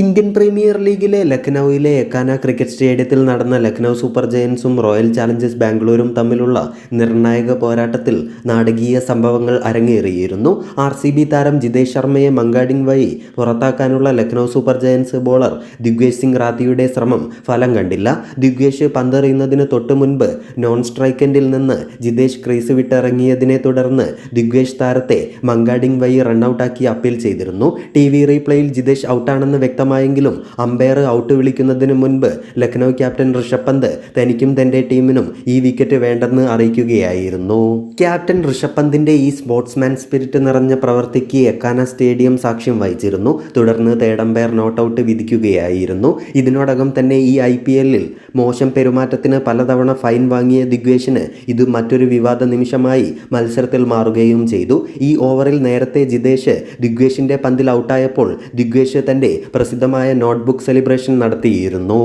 Indian premier ലീഗിലെ ലക്നൌവിലെ Ekana cricket സ്റ്റേഡിയത്തിൽ നടന്ന ലക്നൗ സൂപ്പർ ജയൻസും റോയൽ ചാലഞ്ചേഴ്സ് ബാംഗ്ലൂരും തമ്മിലുള്ള നിർണായക പോരാട്ടത്തിൽ നാടകീയ സംഭവങ്ങൾ അരങ്ങേറിയിരുന്നു. ആർ സി ബി താരം ജിതേഷ് ശർമ്മയെ മങ്കാഡിംഗ് വഴി പുറത്താക്കാനുള്ള Lucknow super giants bowler Digvesh Singh റാത്തിയുടെ ശ്രമം ഫലം കണ്ടില്ല. ദിഗ്വേഷ് പന്തെറിയുന്നതിന് തൊട്ടു മുൻപ് നോൺ സ്ട്രൈക്കൻഡിൽ നിന്ന് ജിതേഷ് ക്രീസ് വിട്ടിറങ്ങിയതിനെ തുടർന്ന് ദിഗ്വേഷ് താരത്തെ മങ്കാഡിംഗ് വഴി റണ്ണൌട്ടാക്കി അപ്പീൽ ചെയ്തിരുന്നു. ടി വി റീപ്ലേയിൽ ജിതേഷ് ഔട്ടാണെന്ന് വ്യക്തമായെങ്കിലും അമ്പയർ ഔട്ട് വിളിക്കുന്നതിന് മുൻപ് ലക്നൗ ക്യാപ്റ്റൻ ഋഷഭ് പന്ത് തനിക്കും തന്റെ ടീമിനും ഈ വിക്കറ്റ് വേണ്ടെന്ന് അറിയിക്കുകയായിരുന്നു. ക്യാപ്റ്റൻ ഋഷഭ് പന്തിന്റെ ഈ സ്പോർട്സ്മാൻ സ്പിരിറ്റ് നിറഞ്ഞ പ്രവർത്തിക്ക് എക്കാന സ്റ്റേഡിയം സാക്ഷ്യം വഹിച്ചിരുന്നു. തുടർന്ന് തേർഡ് അമ്പയർ നോട്ട് ഔട്ട് വിധിക്കുകയായിരുന്നു. ഇതിനോടകം തന്നെ ഈ ഐ പി എല്ലിൽ മോശം പെരുമാറ്റത്തിന് പലതവണ ഫൈൻ വാങ്ങിയ ദിഗ്വേഷിന് ഇത് മറ്റൊരു വിവാദ നിമിഷമായി മത്സരത്തിൽ മാറുകയും ചെയ്തു. ഈ ഓവറിൽ നേരത്തെ ജിതേഷ് ദിഗ്വേഷിന്റെ പന്തിൽ ഔട്ടായപ്പോൾ ദിഗ്വേഷ് തന്റെ പ്രസിദ്ധമായ നോട്ട്ബുക്ക് സെലിബ്രേഷൻ നടത്തിയിരുന്നു.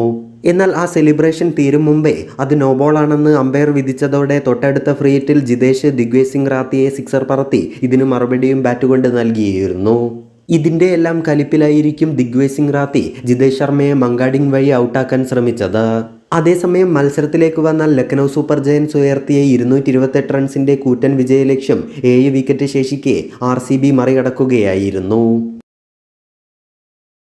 എന്നാൽ ആ സെലിബ്രേഷൻ തീരും മുമ്പേ അത് നോബോൾ ആണെന്ന് അമ്പയർ വിധിച്ചതോടെ തൊട്ടടുത്ത ഫ്രീറ്റിൽ ജിതേഷ് ദിഗ്വേ സിംഗ് റാത്തിയെ സിക്സർ പറത്തി ഇതിന് മറുപടിയും ബാറ്റ് കൊണ്ട് നൽകിയിരുന്നു. ഇതിന്റെ എല്ലാം കലിപ്പിലായിരിക്കും ദിഗ്വേ സിംഗ് റാത്തി ജിതേഷ് ശർമ്മയെ മങ്കാഡിംഗ് വഴി ഔട്ടാക്കാൻ ശ്രമിച്ചത്. അതേസമയം മത്സരത്തിലേക്ക് വന്നാൽ ലക്നൗ സൂപ്പർ ജയൻസ് ഉയർത്തിയ ഇരുന്നൂറ്റി ഇരുപത്തെട്ട് റൺസിന്റെ കൂറ്റൻ വിജയലക്ഷ്യം ഏഴ് വിക്കറ്റ് ശേഷിക്കെ ആർ സി ബി മറികടക്കുകയായിരുന്നു.